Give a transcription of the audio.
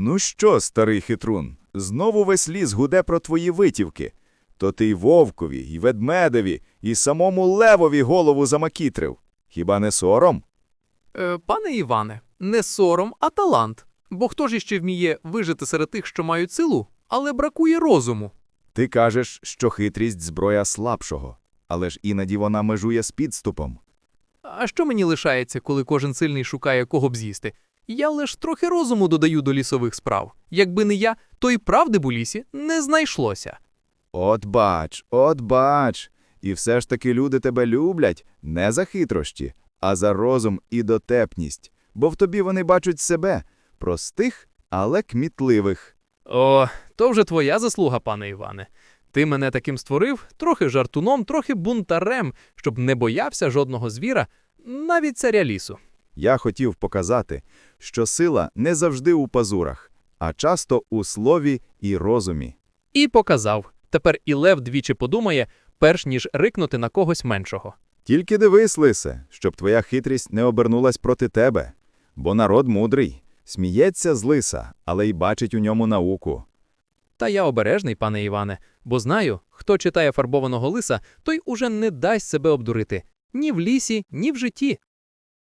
Ну що, старий хитрун, знову весь ліс гуде про твої витівки. То ти й вовкові, і ведмедеві, і самому левові голову замакітрив. Хіба не сором? Е, пане Іване, не сором, а талант. Бо хто ж іще вміє вижити серед тих, що мають силу, але бракує розуму. Ти кажеш, що хитрість зброя слабшого, але ж іноді вона межує з підступом. А що мені лишається, коли кожен сильний шукає кого б з'їсти? Я лиш трохи розуму додаю до лісових справ. Якби не я, то й правди б у лісі не знайшлося. От бач, от бач. І все ж таки люди тебе люблять не за хитрощі, а за розум і дотепність, бо в тобі вони бачать себе простих, але кмітливих. О, то вже твоя заслуга, пане Іване. Ти мене таким створив, трохи жартуном, трохи бунтарем, щоб не боявся жодного звіра, навіть царя лісу. Я хотів показати, що сила не завжди у пазурах, а часто у слові і розумі. І показав. Тепер і лев двічі подумає, перш ніж рикнути на когось меншого. Тільки дивись, лисе, щоб твоя хитрість не обернулась проти тебе, бо народ мудрий, сміється з лиса, але й бачить у ньому науку. Та я обережний, пане Іване, бо знаю, хто читає фарбованого лиса, той уже не дасть себе обдурити ні в лісі, ні в житті.